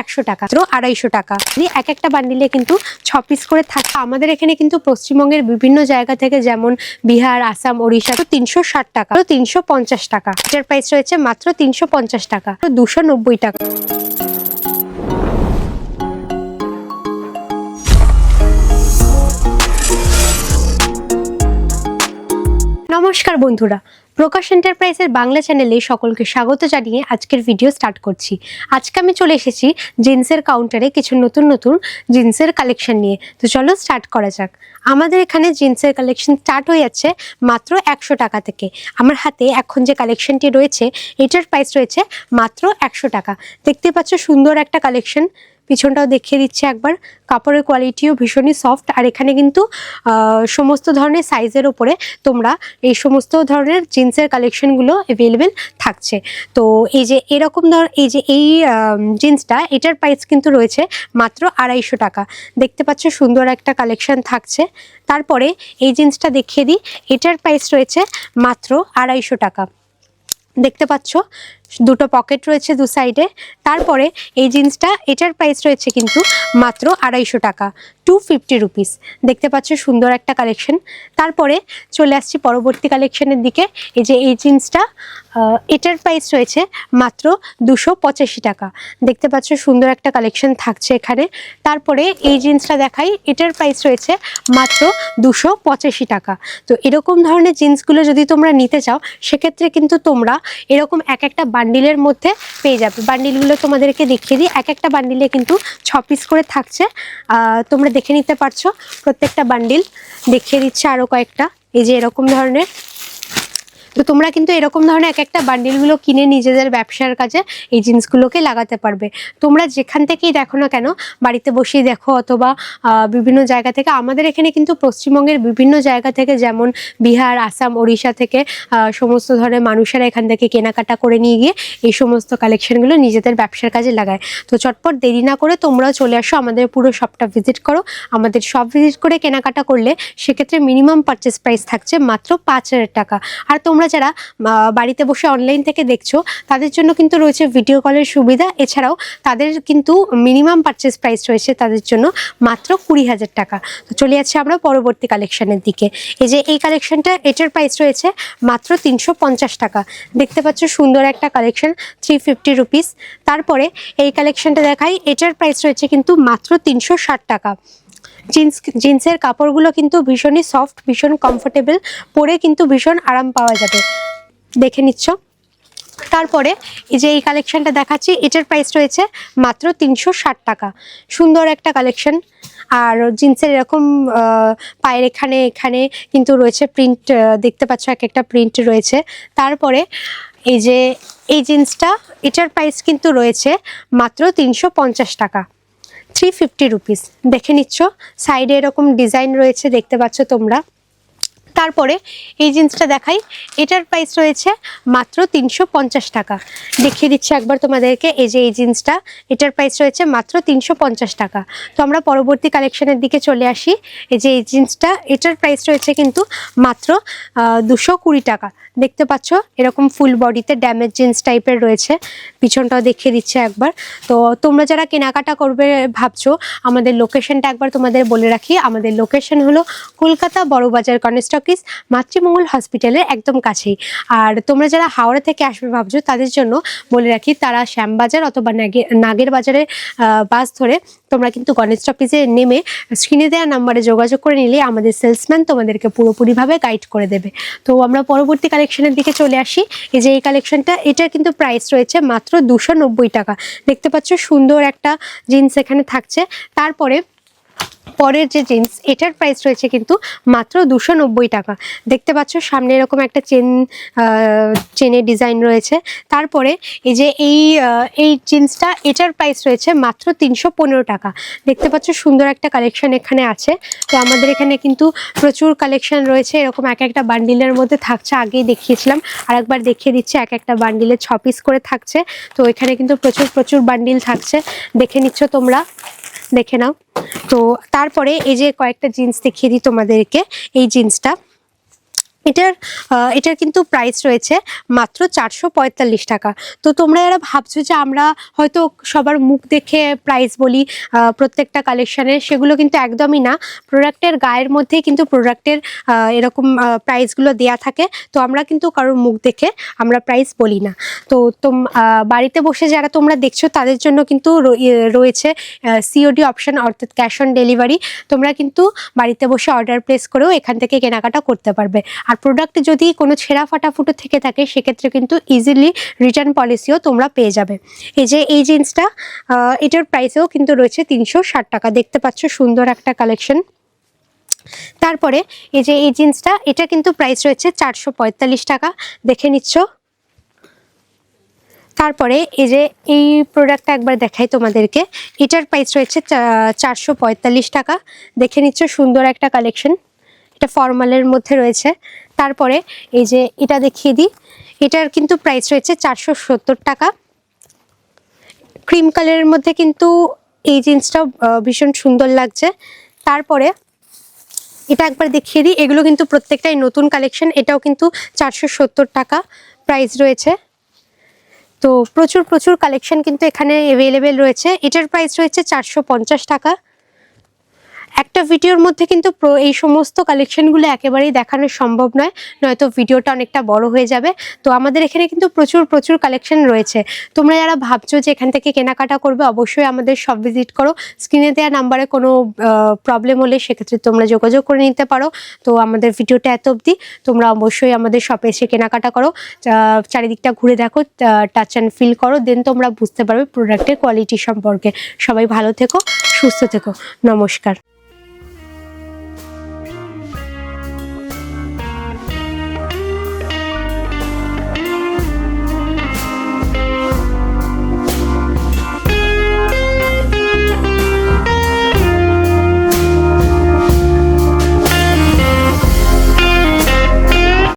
একশো টাকা আড়াইশো টাকা। যদি এক একটা বান্ডিলে কিন্তু ছ পিস করে থাকে। আমাদের এখানে কিন্তু পশ্চিমবঙ্গের বিভিন্ন জায়গা থেকে যেমন বিহার, আসাম, ওড়িশা, তো তিনশো ষাট টাকা, তো তিনশো পঞ্চাশ টাকা। এটার প্রাইস রয়েছে মাত্র তিনশো পঞ্চাশ টাকা, তো দুশো নব্বই টাকা। নমস্কার বন্ধুরা প্রকাশ এন্টারপ্রাইজের বাংলা চ্যানেলে সকলকে স্বাগত জানিয়ে আজকের ভিডিও স্টার্ট করছি। আজকে আমি চলে এসেছি জিন্সের কাউন্টারে কিছু নতুন নতুন জিন্সের কালেকশন নিয়ে। তো চলো স্টার্ট করা যাক। আমাদের এখানে জিন্সের কালেকশন স্টার্ট হয়ে যাচ্ছে মাত্র একশো টাকা থেকে। আমার হাতে এখন যে কালেকশনটি রয়েছে, এটার প্রাইস রয়েছে মাত্র একশো টাকা। দেখতে পাচ্ছ সুন্দর একটা কালেকশন পিছনটাও দেখিয়ে দিচ্ছে একবার। কাপড়ের কোয়ালিটিও ভীষণই সফট আর এখানে কিন্তু সমস্ত ধরনের সাইজের ওপরে তোমরা এই সমস্ত ধরনের জিন্সের কালেকশনগুলো অ্যাভেলেবেল থাকছে। তো এই যে এরকম ধর, এই যে এই জিন্সটা এটার প্রাইস কিন্তু রয়েছে মাত্র আড়াইশো টাকা। দেখতে পাচ্ছ সুন্দর একটা কালেকশন থাকছে। তারপরে এই জিন্সটা দেখিয়ে দিই, এটার প্রাইস রয়েছে মাত্র আড়াইশো টাকা। দেখতে পাচ্ছ দুটো পকেট রয়েছে দু সাইডে তারপরে এই জিন্সটা, এটার প্রাইস রয়েছে কিন্তু মাত্র আড়াইশো টাকা টু ফিফটি রুপিস দেখতে পাচ্ছ সুন্দর একটা কালেকশন তারপরে চলে আসছি পরবর্তী কালেকশনের দিকে। এই যে এই জিন্সটা এটার প্রাইস রয়েছে মাত্র দুশো পঁচাশি টাকা। দেখতে পাচ্ছ সুন্দর একটা কালেকশন থাকছে এখানে। তারপরে এই জিন্সটা দেখাই, এটার প্রাইস রয়েছে মাত্র দুশো পঁচাশি টাকা। তো এরকম ধরনের জিন্সগুলো যদি তোমরা নিতে চাও, সেক্ষেত্রে কিন্তু তোমরা এরকম এক একটা বান্ডিলের মধ্যে পেয়ে যাবে। বান্ডিলগুলো তোমাদেরকে দেখিয়ে দিই। এক একটা বান্ডিলে কিন্তু ছ পিস করে থাকছে। তোমরা দেখে নিতে পারছ। প্রত্যেকটা বান্ডিল দেখিয়ে দিচ্ছে আরও কয়েকটা। এই যে এরকম ধরনের তো তোমরা কিন্তু এরকম ধরনের এক একটা বান্ডিলগুলো কিনে নিজেদের ব্যবসার কাজে এই জিনিসগুলোকে লাগাতে পারবে। তোমরা যেখান থেকেই দেখো না কেন, বাড়িতে বসেই দেখো অথবা বিভিন্ন জায়গা থেকে, আমাদের এখানে কিন্তু পশ্চিমবঙ্গের বিভিন্ন জায়গা থেকে যেমন বিহার, আসাম, ওড়িশা থেকে সমস্ত ধরনের মানুষেরা এখান থেকে কেনাকাটা করে নিয়ে গিয়ে এই সমস্ত কালেকশনগুলো নিজেদের ব্যবসার কাজে লাগায়। তো চটপট দেরি না করে তোমরাও চলে আসো, আমাদের পুরো শপটা ভিজিট করো। আমাদের শপ ভিজিট করে কেনাকাটা করলে সেক্ষেত্রে মিনিমাম পারচেস প্রাইস থাকছে মাত্র পাঁচ হাজার টাকা। আর তোমরা যারা বাড়িতে বসে অনলাইন থেকে দেখছ, তাদের জন্য কিন্তু রয়েছে ভিডিও কলের সুবিধা। এছাড়াও তাদের কিন্তু মিনিমাম পারচেস প্রাইস রয়েছে তাদের জন্য মাত্র কুড়ি হাজার টাকা। তো চলে যাচ্ছে আমরা পরবর্তী কালেকশনের দিকে। এই যে এই কালেকশনটা এটার প্রাইস রয়েছে মাত্র তিনশো পঞ্চাশ টাকা। দেখতে পাচ্ছ সুন্দর একটা কালেকশন থ্রি ফিফটি রুপিস তারপরে এই কালেকশনটা দেখাই, এটার প্রাইস রয়েছে কিন্তু মাত্র তিনশো ষাট টাকা। জিন্স, জিন্সের কাপড়গুলো কিন্তু ভীষণই সফট ভীষণ কমফোর্টেবল পরে কিন্তু ভীষণ আরাম পাওয়া যাবে। দেখে নিচ্ছ। তারপরে এই যে এই কালেকশনটা দেখাচ্ছি, এটার প্রাইস রয়েছে মাত্র তিনশো ষাট টাকা। সুন্দর একটা কালেকশন আর জিন্সের এরকম পায়ের এখানে এখানে কিন্তু রয়েছে প্রিন্ট দেখতে পাচ্ছ এক একটা প্রিন্ট রয়েছে। তারপরে এই যে এই জিন্সটা, এটার প্রাইস কিন্তু রয়েছে মাত্র তিনশো পঞ্চাশ টাকা। থ্রি ফিফটি রুপিস দেখে নিচ্ছ। সাইডে এরকম ডিজাইন রয়েছে দেখতে পাচ্ছ তোমরা। তারপরে এই জিন্সটা দেখাই। এটার প্রাইস রয়েছে মাত্র তিনশো পঞ্চাশ টাকা। দেখিয়ে দিচ্ছি একবার তোমাদেরকে এই যে এই জিন্সটা। এটার প্রাইস রয়েছে মাত্র তিনশো পঞ্চাশ টাকা। তো আমরা পরবর্তী কালেকশনের দিকে চলে আসি। এই যে এই জিন্সটা, এটার প্রাইস রয়েছে কিন্তু মাত্র দুশো কুড়ি টাকা। দেখতে পাচ্ছ, এরকম ফুল বডিতে ড্যামেজ জিন্স টাইপের রয়েছে। পিছনটাও দেখিয়ে দিচ্ছে একবার। তো তোমরা যারা কেনাকাটা করবে ভাবছ, আমাদের লোকেশনটা একবার তোমাদের বলে রাখি। আমাদের লোকেশন হলো কলকাতা বড়বাজার কনস্টকিস মাতৃমঙ্গল হসপিটালের একদম কাছেই। আর তোমরা যারা হাওড়া থেকে আসবে ভাবছ, তাদের জন্য বলে রাখি, তারা শ্যামবাজার অথবা নাগের বাজারে বাস ধরে তোমরা কিন্তু গণেশ অফিসে নেমে স্ক্রিনে দেওয়া নাম্বারে যোগাযোগ করে নিলে আমাদের সেলসম্যান তোমাদেরকে পুরোপুরিভাবে গাইড করে দেবে। তো আমরা পরবর্তী কালেকশনের দিকে চলে আসি। এই যে এই কালেকশনটা এটার কিন্তু প্রাইস রয়েছে মাত্র দুশো টাকা। দেখতে পাচ্ছ সুন্দর একটা জিন্স এখানে থাকছে। তারপরে পরের যে জিন্স, এটার প্রাইস রয়েছে কিন্তু মাত্র দুশো নব্বই টাকা। দেখতে পাচ্ছ সামনে এরকম একটা চেন চেনের ডিজাইন রয়েছে। তারপরে এই যে এই এই জিন্সটা, এটার প্রাইস রয়েছে মাত্র তিনশো পনেরো টাকা। দেখতে পাচ্ছ সুন্দর একটা কালেকশন এখানে আছে। তো আমাদের এখানে কিন্তু প্রচুর কালেকশন রয়েছে। এরকম এক একটা বান্ডিলের মধ্যে থাকছে। আগেই দেখিয়েছিলাম আর একবার দেখিয়ে দিচ্ছি, এক একটা বান্ডিলে ছ পিস করে থাকছে। তো এখানে কিন্তু প্রচুর প্রচুর বান্ডিল থাকছে। দেখে নিচ্ছ তোমরা। দেখে নাও। তো তারপরে এই যে কয়েকটা জিন্স দেখিয়ে দিই তোমাদেরকে। এই জিন্সটা এটার এটার কিন্তু প্রাইস রয়েছে মাত্র চারশো পঁয়তাল্লিশ টাকা। তো তোমরা এরা ভাবছ যে আমরা হয়তো সবার মুখ দেখে প্রাইস বলি প্রত্যেকটা কালেকশানের সেগুলো কিন্তু একদমই না। প্রোডাক্টের গায়ের মধ্যেই কিন্তু প্রোডাক্টের এরকম প্রাইসগুলো দেয়া থাকে। তো আমরা কিন্তু কারোর মুখ দেখে আমরা প্রাইস বলি না। তো তোম বাড়িতে বসে যারা তোমরা দেখছ তাদের জন্য কিন্তু ইয়ে, রয়েছে সিওডি অপশন অর্থাৎ ক্যাশ অন ডেলিভারি তোমরা কিন্তু বাড়িতে বসে অর্ডার প্লেস করেও এখান থেকে কেনাকাটা করতে পারবে। আর প্রোডাক্ট যদি কোনো ছেঁড়া ফাটা ফুটো থেকে থাকে, সেক্ষেত্রে কিন্তু ইজিলি রিটার্ন পলিসিও তোমরা পেয়ে যাবে। এই যে, এই জিন্সটা এটার প্রাইসেও কিন্তু রয়েছে তিনশো ষাট টাকা। দেখতে পাচ্ছ সুন্দর একটা কালেকশন তারপরে এই যে, এই জিন্সটা, এটা কিন্তু প্রাইস রয়েছে চারশো পঁয়তাল্লিশ টাকা। দেখে নিচ্ছ। তারপরে এই যে, এই প্রোডাক্টটা একবার দেখাই তোমাদেরকে। এটার প্রাইস রয়েছে চারশো পঁয়তাল্লিশ টাকা। দেখে নিচ্ছ সুন্দর একটা কালেকশন এটা ফর্মালের মধ্যে রয়েছে। তারপরে এই যে এটা দেখিয়ে দিই। এটার কিন্তু প্রাইস রয়েছে চারশো সত্তর টাকা। ক্রিম কালারের মধ্যে কিন্তু এই জিন্সটাও ভীষণ সুন্দর লাগছে। তারপরে এটা একবার দেখিয়ে দিই। এগুলো কিন্তু প্রত্যেকটাই নতুন কালেকশন এটাও কিন্তু চারশো সত্তর টাকা প্রাইস রয়েছে। তো প্রচুর প্রচুর কালেকশন কিন্তু এখানে অ্যাভেলেবেল রয়েছে। এটার প্রাইস রয়েছে চারশো পঞ্চাশ টাকা। একটা ভিডিওর মধ্যে কিন্তু এই সমস্ত কালেকশনগুলো একেবারেই দেখানো সম্ভব নয়। নয়তো ভিডিওটা অনেকটা বড় হয়ে যাবে। তো আমাদের এখানে কিন্তু প্রচুর প্রচুর কালেকশন রয়েছে। তোমরা যারা ভাবছ যে এখান থেকে কেনাকাটা করবে, অবশ্যই আমাদের সব ভিজিট করো। স্ক্রিনে দেওয়া নাম্বারে কোনো প্রবলেম হলে সেক্ষেত্রে তোমরা যোগাযোগ করে নিতে পারো। তো আমাদের ভিডিওটা এত অবধি। তোমরা অবশ্যই আমাদের শপে এসে কেনাকাটা করো। চারিদিকটা ঘুরে দেখো টাচ অ্যান্ড ফিল করো। দেন তোমরা বুঝতে পারবে প্রোডাক্টের কোয়ালিটি সম্পর্কে। সবাই ভালো থেকো, সুস্থ থেকো। নমস্কার।